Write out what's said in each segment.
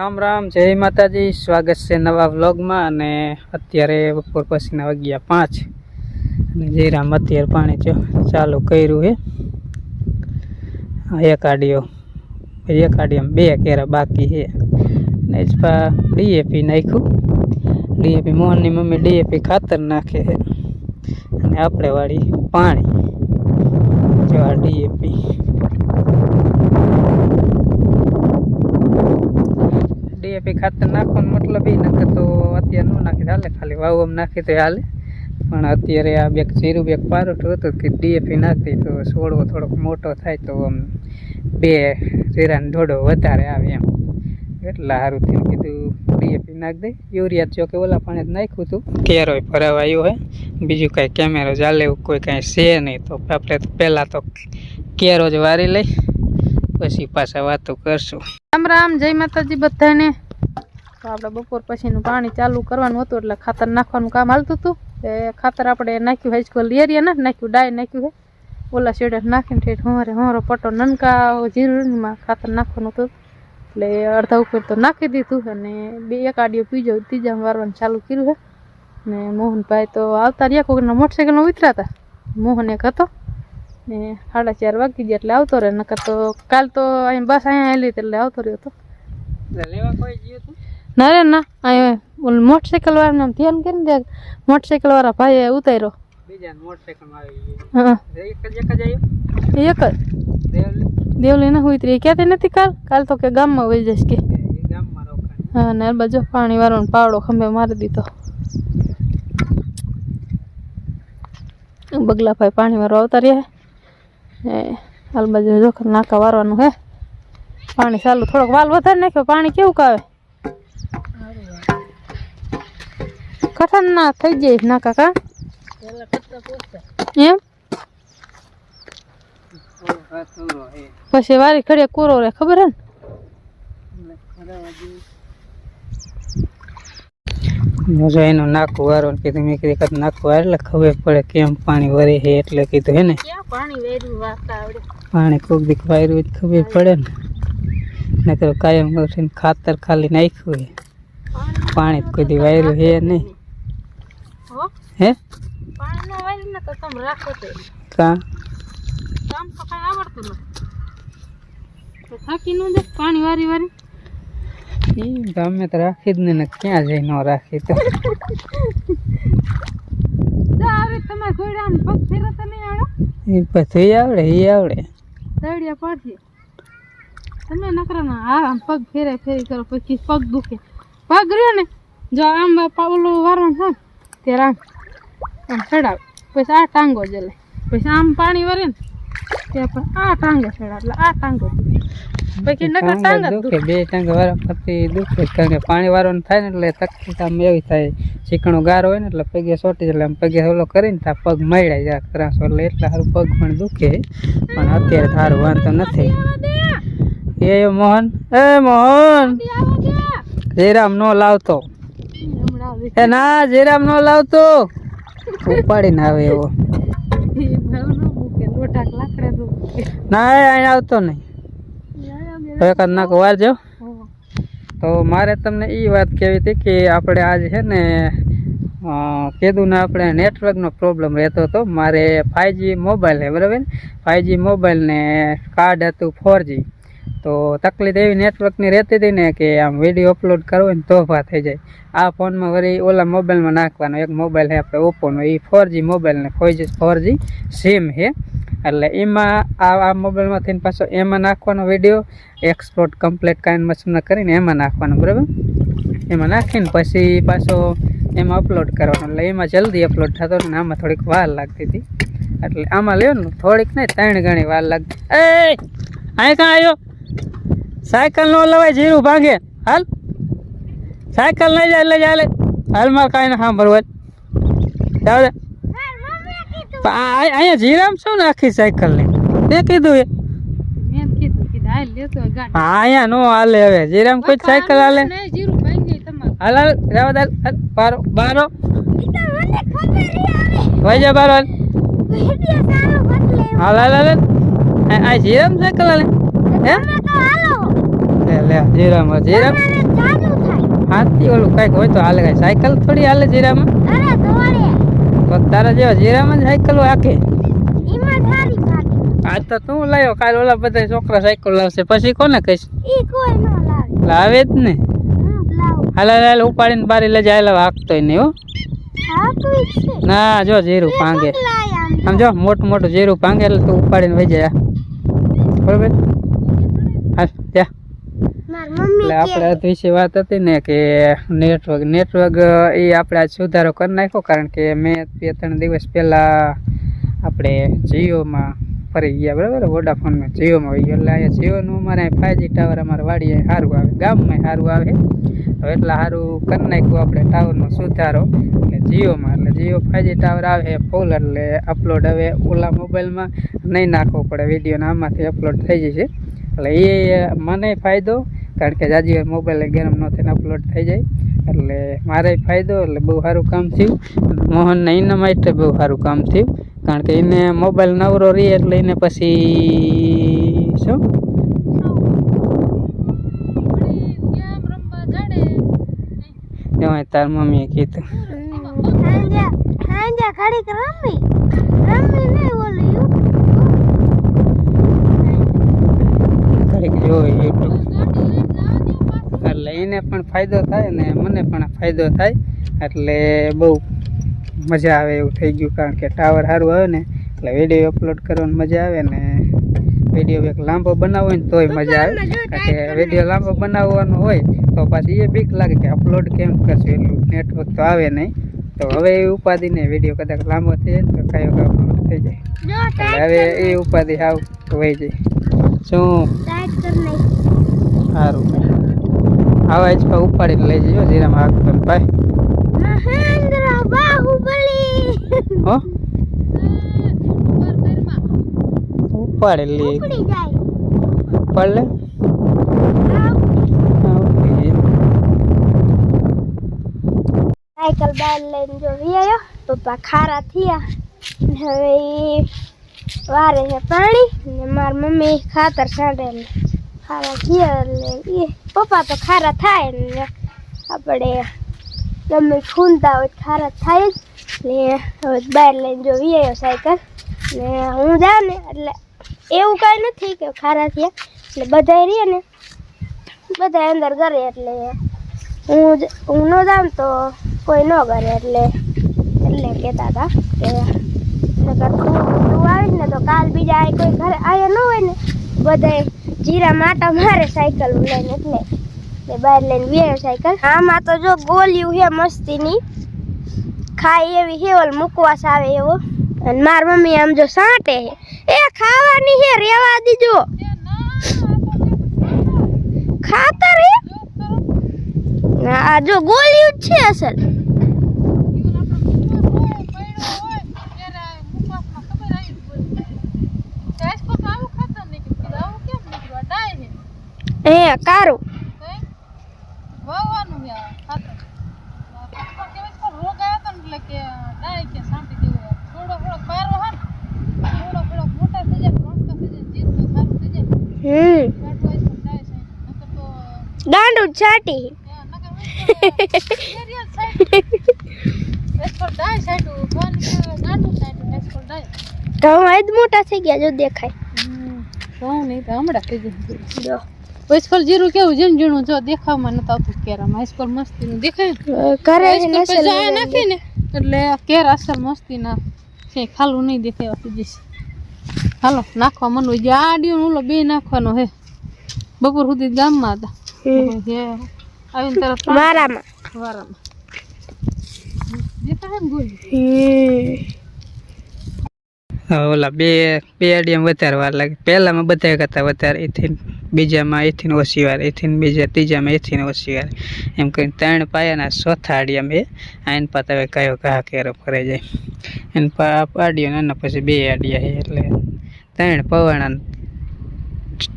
રામ રામ, જય માતાજી. સ્વાગત છે નવા વ્લોગમાં અને અત્યારે બપોર પછીના વાગ્યા પાંચ. અને જયરામ અત્યારે પાણી જો ચાલુ કર્યું હે એક આડિયો એક આડિયામાં બે કેરા બાકી છે. ને જ ડીએપી નાખ્યું. ડીએપી મોહનની મમ્મી ડીએપી ખાતર નાખે છે. અને આપણે વાળી પાણી. જો આ ડીએપી ડીએપી ખાતર નાખવાનો મતલબ એ નાખે તો અત્યારે ન નાખી હાલે, ખાલી વાવમ નાખી તો હાલે. પણ અત્યારે આ બેક જીરું બેક પારોઠું હતું કે ડીએપી નાખતી તો છોડવો થોડોક મોટો થાય તો આમ બે જીરાને ઢોળો વધારે આવે એમ. એટલે સારું થઈને કીધું ડીએપી નાખી દે. યુરિયા જો કે ઓલા પાણી નાખ્યું હતું. કેરોય ભરાવા આવ્યો હે. બીજું કાંઈ કેમેરો ચાલે એવું કોઈ કાંઈ છે નહીં તો આપણે તો પહેલાં તો કેરો જ વારી લઈ, પછી પાછા વાતો કરશું. રામ રામ, જય માતાજી બધાને. તો આપણે બપોર પછીનું પાણી ચાલુ કરવાનું હતું એટલે ખાતર નાખવાનું કામ હાલતું હતું. એ ખાતર આપણે નાખ્યું હાઈસ્કૂલ લેરીએ ને, નાખ્યું ડાય નાખ્યું હે ઓલા શેડે નાખીને ઠેઠ હવારે, હવારો પટો નનકા જીરુમાં ખાતર નાખવાનું હતું. એટલે અડધા ઉપર તો નાખી દીધું અને બે એક આડીઓ પીજો ત્રીજામાં વારવાનું ચાલુ કર્યું હે ને મોહનભાઈ તો આવતા રહ્યા કોઈકના મોટરસાઇકલમાં ઉતર્યા હતા. મોહન એક હતો. ને સાડા ચાર વાગી ગયા એટલે આવતો રહે નકર તો કાલ તો અહીં બસ અહીંયા હતી એટલે આવતો રહ્યો હતો. લેવા કોઈ ગયું હતું? ના રે ના અહીં ઓલું મોટરસાઇકલ વાળાને આમ ધ્યાન કરીને દે? મોટરસાઇકલ વાળા ભાઈએ ઉતાર્યો. બીજા મોટરસાઇકલમાં આવી હા. એક જ દેવલી ના હોય એ કહેતી નથી કાલ? કાલ તો કે ગામમાં વહી જઈશ કે. હા ને બાજુ પાણી વાળો પાવડો ખંભે મારી દીધો. બગલાભાઈ પાણી વાળો આવતા રહ્યા હાલ બાજુ જોખર નાકા વારવાનું હે. પાણી ચાલુ થોડોક વાલ વધારે નાખ્યો. પાણી કેવું કાવે? ના થઈ જાય ના કાકા એમ? હે પછી વારી ખડે કોરો રે ખબર હે ને? એનો નાખું વારો કીધું મેં કીધું કદ નાખું એટલે ખબર પડે કેમ પાણી વરે છે એટલે કીધું હે ને? પાણી વેરું વાતા આવડે. પાણી કોક દીક વાયરું ખબર પડે ને. નકર કાયમ કરીને ખાતર ખાલી નાખ્યું પાણી તો કોઈ દી વાયરું છે નહીં. હો. હે? પાણી નો વારી ને તો તમે રાખો તે. કા? કામ તો કાંઈ આવડતું નથી. તો થાકી ન દે પાણી વારી વારી. ગમે તો રાખી જ ને ક્યાં જઈ ન રાખી તો. પછી આવડે એ આવડે. દડિયા પડશે તમે નકરા ના આમ પગ ફેરે ફેરી કરો પછી પગ દુખે. પગ રહ્યો ને જો આમ ઓલું વારવાનું થાય. ત્યારે આમ આમ ચડાવે. પછી આ ટાંગો જલે. પછી આમ પાણી વરે ને ત્યાં પણ આ ટાંગો ચડાવે. એટલે આ ટાંગો પછી નકર ટાંગ ટાંગા જ દુખે. બે ટાંગા વાળા પછી દુખે. કારણ કે પાણી વાળવાનું થાય ને એટલે તકલીફ આમ એવી થાય. ચીકણો ગાર હોય ને એટલે પગે સોટી એટલે આમ પગે ઓલો કરીને ત્યાં પગ મળાય જાય. ત્રાસો એટલે એટલે સારું પગ પણ દુખે. પણ અત્યારે સારું વાંધો નથી. એ મોહન એ મોહન. જયરામ નો લાવતો. એ ના જીરામ નો લાવતો. ઉપાડીને આવે એવો. ન. ના અહીં આવતો નહીં. તો એકાદ નાક વાર જો. તો મારે તમને એ વાત કહેવી હતી કે આપણે આજ છે ને કીધું ને આપણે નેટવર્કનો પ્રોબ્લેમ રહેતો હતો. મારે ફાઇવજી મોબાઈલ હે બરાબર ફાઈવજી મોબાઈલ ને કાર્ડ હતું ફોરજી તો તકલીફ એવી નેટવર્કની રહેતી હતી ને કે આમ વીડિયો અપલોડ કરવો ને તોફા થઈ જાય. આ ફોનમાં વળી ઓલા મોબાઈલમાં નાખવાનો એક મોબાઈલ છે આપણે ઓપ્પોનો એ ફોરજી મોબાઈલ ને four G four G SIM છે એટલે એમાં આ આ મોબાઈલમાંથી થઈને પાછો એમાં નાખવાનો વીડિયો એક્સપોર્ટ કમ્પ્લીટ કાઇન મશીન કરીને એમાં નાખવાનો, બરાબર? એમાં નાખીને પછી પાછો એમાં અપલોડ કરવાનો. એટલે એમાં જલ્દી અપલોડ થતો ને આમાં થોડીક વાર લાગતી હતી. એટલે આમાં લ્યો ને, થોડીક નહીં, ત્રણ ગણી વાર લાગતી. અહીં કાં આવ્યો? સાયકલ નો લવાય જીરું ભાંગે. હાલ. સાયકલ લઈ જાય એટલે ચાલે હાલમાં કાંઈ ના સાંભળવા આ- અહીંયા જીરામ શું આખી સાયકલની તે કીધું એ અહીંયા નો હાલે હવે. જીરામ કોઈ સાયકલ હાલે નહીં. હાલ હાલ જવા દે હાલ, બારો બારો. વહી જા બારો હાલ. હાલ હાલ હાલ. જીરામ સાયકલ હાલે. હે? લે લે જીરામાં જીરામ હાથી ઓલું કાંઈક હોય તો હાલે કાંઈ. સાયકલ થોડી હાલે જીરામાં? તારા જેવા જીરામાં સાયકલ હાકે? આજ તો તું લાવ્યો કાલ ઓલા બધા છોકરા સાયકલ લાવશે. પછી કોને કહીશ? લાવે. જ ને. હાલ હાલ ઉપાડીને બારી લઈ જાય હાકતો નહીં હો. ના જો જીરું ભાંગે. આમ. જો મોટું મોટું જીરું ભાંગે એટલે તું ઉપાડીને વહી જાય. બરોબર? એટલે આપણે વિશે વાત હતી ને કે નેટવર્ક નેટવર્ક એ આપણે આજ સુધારો કરી નાખ્યો કારણ કે મેં બે ત્રણ દિવસ પહેલાં આપણે જીઓમાં ફરી ગયા બરાબર? વોડાફોનમાં જીઓમાં વહી ગયો. એટલે અહીંયા જીઓનું અમારે ફાઈવ જી ટાવર અમારે વાડીએ સારું આવે ગામમાં સારું આવે. હવે એટલા સારું કરી નાખ્યું આપણે ટાવરનો સુધારો. એટલે જીઓમાં એટલે જીઓ ફાઈવ જી ટાવર આવે ફૂલ એટલે અપલોડ હવે ઓલા મોબાઈલમાં નહીં નાખવો પડે વિડીયોને આમાંથી અપલોડ થઈ જશે. એટલે એ મને ફાયદો કારણ કે જાજી વાર મોબાઈલ ગરમ ન થઈને અપલોડ થઈ જાય. એટલે મારે ફાયદો, એટલે બહુ સારું કામ થયું. મોહનને એના માટે બહુ સારું કામ થયું. કારણ કે એને મોબાઈલ નવરો રહે એટલે એને પછી શું? તાર મમ્મીએ કીધું જોઈ યુટ્યુબ એટલે એને પણ ફાયદો થાય ને મને પણ ફાયદો થાય. એટલે બહુ મજા આવે એવું થઈ ગયું કારણ કે ટાવર સારું આવે ને એટલે વીડિયો અપલોડ કરવાની મજા આવે ને. વીડિયો એક લાંબો બનાવવો હોય ને તોય મજા આવે. કારણ કે વીડિયો લાંબો બનાવવાનો હોય તો પાછી એ બીક લાગે કે અપલોડ કેમ કરશું એટલું નેટવર્ક તો આવે નહીં. તો હવે એ ઉપાધિ નહીં વીડિયો કદાચ લાંબો થઈ જાય તો કયો અપલોડ થઈ જાય. એટલે હવે એ ઉપાધિ સાવ વહી જાય. શું? સારું. આવા જ પા ઉપાડી લઈ જજો જીરામાં આગળ ભાઈ. બાર લઈને જો આવ્યો પપ્પા ખારા થયા. હવે વારે છે પાણી, ને મારી મમ્મી ખાતર છાંટે ખારા થયા એટલે એ પપ્પા તો ખારા થાય ને આપણે ગમે ખૂંદતા હોય ખારા થાય જ. ને હવે બહાર લઈને જો આવ્યો સાયકલ. ને હું જાઉં ને એટલે એવું કાંઈ નથી કે ખારા થયા. એટલે બધા રહીએ ને. બધા અંદર કરે એટલે હું જ- હું ન જાઉં તો કોઈ ન કરે એટલે એટલે કહેતા હતા કે નકર તું ને તો કાલ બીજા કોઈ ઘરે આવ્યા ન હોય ને, બધાય જીરા માતા મારે સાયકલ લઈને એટલે ને બહાર લઈને વ્યાયો સાયકલ. આમાં તો જો ગોલિયું છે મસ્તીની. ખાય એવી હેવલ મુકવાસ આવે એવો. અને માર મમ્મી આમ જો સાંટે છે એ ખાવાની છે રેવા દીજો. ખાતર હે? આ જો ગોલિયું જ છે અસલ. હે કારું હમ દાંડું જ છાટી ઘઉં આજ મોટા થઈ ગયા જો દેખાય જો સ્કૂલ જીરું કેવું? જેમ જીણું જો દેખાવમાં નતું આવતું કેરામાં મસ્તી નું દેખાય? કરે નાખી ને એટલે કેર અસલ મસ્તી ના છે ખાલું નહીં દેખાય સુધી હાલો નાખવા મન હોય ઓલો બે નાખવાનો હે. બપોર સુધી ગામમાં હતા. આવીને તરત મારામાં વારામાં. દેખાય ને ગોળી? ઓલા બે બે અડિયામાં વધારે વાર લાગે. પહેલામાં બધા કરતા વધારે બીજામાં એથી ઓછી વાર, એથીન બીજા, ત્રીજામાં એથી ઓછી વાર. એમ કરીને ત્રણ પાયાના ચોથા અડિયામાં એ આઈન પાત હવે કયો ઘા કેરો ફરે જાય. એને પા પાડ્યો એના પછી બે આડિયા છે એટલે ત્રણ પવાણા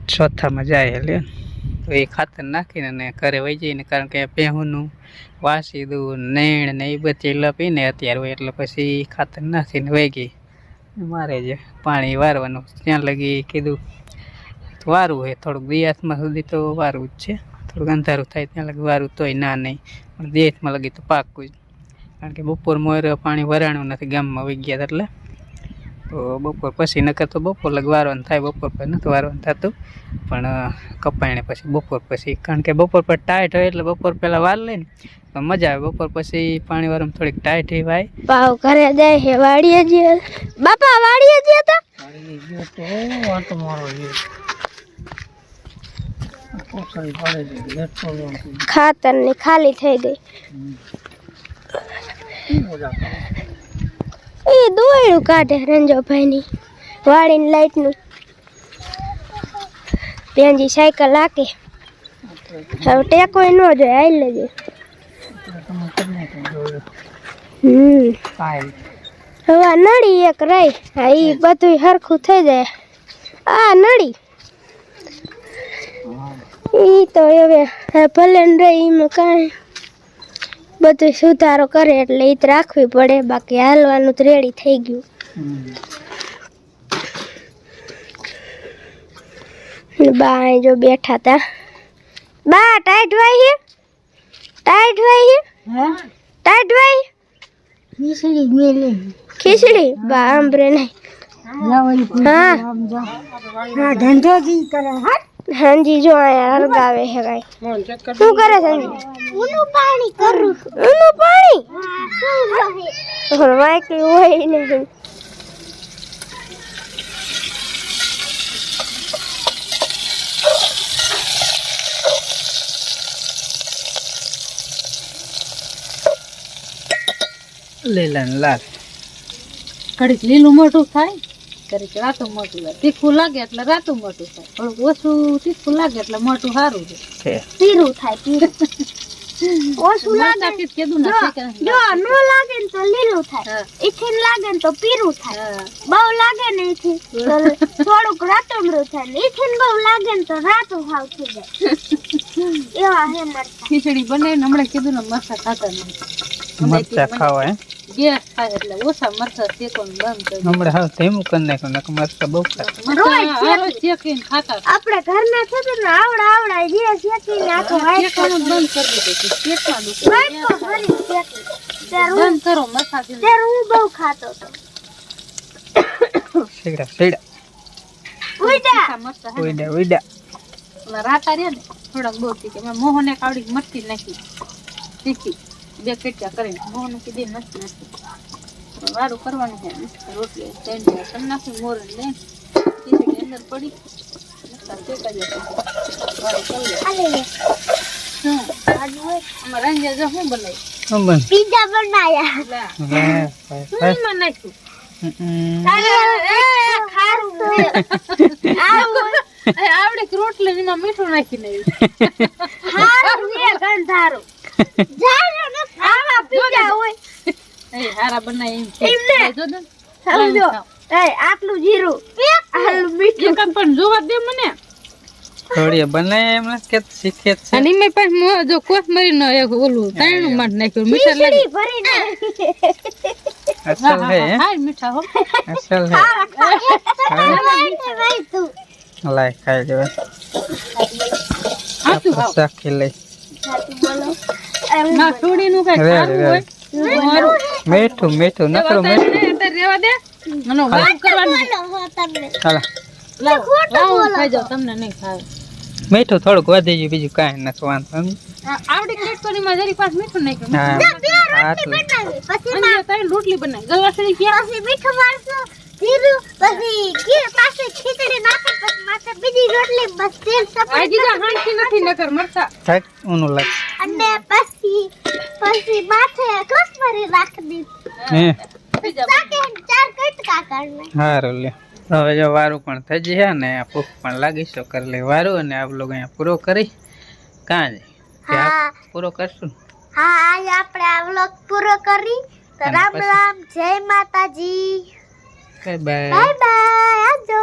ચોથામાં જાય એટલે. તો એ ખાતર નાખીને ને ઘરે વહી જઈને કારણ કે પહેહુંનું વાસી દૂધ નેણ ને એ બધી લપીને અત્યારે હોય એટલે પછી ખાતર નાખીને વહી ગઈ. મારે જ પાણી વારવાનું, ત્યાં લગી કીધું વારવું હોય થોડુંક. દિયાસમાં સુધી તો વારવું જ છે. થોડુંક અંધારું થાય ત્યાં લગી વારું તોય ના નહીં. પણ દેહમાં લગી તો પાકું જ. કારણ કે બપોર મોર પાણી વરાણું નથી ગામમાં વહી ગયા એટલે. તો બપોર પછી નકર તો બપોર લગ વારવાનું થાય. બપોર પછી નથી વારવાનું થતું. પણ કપાયણે પછી બપોર પછી. કારણ કે બપોર પર ટાઈટ હોય એટલે બપોર પહેલાં વાર લઈને ને તો મજા આવે. બપોર પછી પાણી વારવામાં થોડીક ટાઈટ હોય ભાઈ પાવ ઘરે જાય છે વાડીએ જઈએ. બાપા વાડીએ જઈએ તો? ખાતરની ખાલી થઈ ગઈ. એ દોયડું કાઢે રંજોભાઈ ની વાડીની લાઈટનું બેનજી સાયકલ હાકે. હવે ટેકો ન જોઈએ આઈ લેજે હમ. હવે આ નળી એક રહી. હા ઈ બધું હરખું થઈ જાય. આ નળી. ઈ તો હવે હા ભલે એમાં કાંઈ. બધું સુધારો કરે એટલે એ રાખવી પડે. બાકી હાલવાનું તો રેડી થઈ ગયું. બા જો બેઠા તા. બા ટાઈટ વાય હે? ટાઈટ વાય હે? ટાઈટ વાય ખીચડી મેલે. ખીચડી? બા આંબરે નહીં. હા. હા ધંધો જી કરે હાંજી જો આયા હરગાવે હે કાઈ શું કરે છે? ઊનું પાણી કરું ઊનું પાણી? પણ વાયકલી હોય નહીં લીલા લાલ. ઘડીક લીલું મોટું થાય. ઘડીક રાતું મોટું થાય તીખું લાગે એટલે રાતું મોટું થાય. થોડુંક ઓછું તીખું લાગે એટલે મોટું સારું છે. પીરું થાય પીરું. ઓછું લાગે કીધું જો શેકે નહીં. જો નો લાગે ને તો લીલું થાય. ઈથી લાગે ને તો પીરું થાય. બહુ લાગે ને ઈથી થોડુંક રાતમરું થાય. ને ઈથીન બહુ લાગે ને તો રાતું હાવ થઈ જાય. એવા હે ખીચડી બનાવીને હમણાં કીધું ને મરચા ખાતા નહીં. મરચા ખાવા હે? ગેસ થાય એટલે ઓછા મરચા શેકવાનું બંધ કરી હમણાં હવે ધીમું કરી નાખ્યું નકર મરચા બહુ ખાય. શેકીને ખાતા આપણે ઘરના છે આવડા આવડા જે શેકીને આખો શેકવાનું બંધ કરી દીધું શેકવાનું છે. વાઈટ તો ભરી શેકી. ત્યારે હું બંધ કરો મસાજી ત્યારે હું બહુ ખાતો હતો. સીડા સીડા ઉઈડા મરચા હે ને, ઉઈડા ઉઈડા રાતા રહ્યા ને થોડાક બહુ તીખી મેં મોહને કાવડી મરતી નાખી. બે પેટિયા કરીને મોહને કીધી નથી નથી વારું કરવાનું છે રોટલી ત્રણ કરી નાખી મોરણ લઈને ખીચડી અંદર પડી. નાખ્યું? આવડે કે રોટલી એમાં મીઠું નાખીને હારું છે ગંધારું જાજો ને આવા પીઝા હોય હારા બનાવી આટલું જીરું. આટલું મીઠું. પણ જોવા દે મને. થોડી બનાય એમ કે શીખે છે. અને એમાં પાછું મો- જો કોથમરી નો એક ઓલું તાણું માં નાખ્યું મીઠા લાગે. ખીચડી ભરીને. અસલ હે હે? મીઠા હો. અસલ હે. લાય ખાઈ લેવા. ના છોડી નું કઈ હોય. મીઠું મીઠું નકરું મીઠું. નહીં, દે વાવ કરવાનું તમને. નહીં ખાવે મીઠું થોડુંક વધી ગયું બીજું કાંઈ નથી વાંધો આવડી કટોરી માં જરી પાસ મીઠું નાખ્યું. હા. પછી અને રોટલી બનાવી. ક્યાં? પછી મીઠું જીરું પછી ઘી પાછી ખીચડી નાખે પછી માથે બીજી રોટલી બસ તેલ હાંકી નથી નકર મરચા. થાક લાગે અને પછી પછી માથે કોથમરી રાખી દીધી હે બીજા ચાર કટકા કરને હારું લે. હવે જો વારું પણ થઈ જશે ને આ ભૂખ પણ લાગી છો કર લે વારું અને આપ લોકો અહીંયા પૂરો કરી. કાં હા. પૂરો કરશું? હા આજ આપણે આ વ્લોગ પૂરો કરી. તો રામ રામ જય માતાજી. Bye bye. બાય બાય આવજો.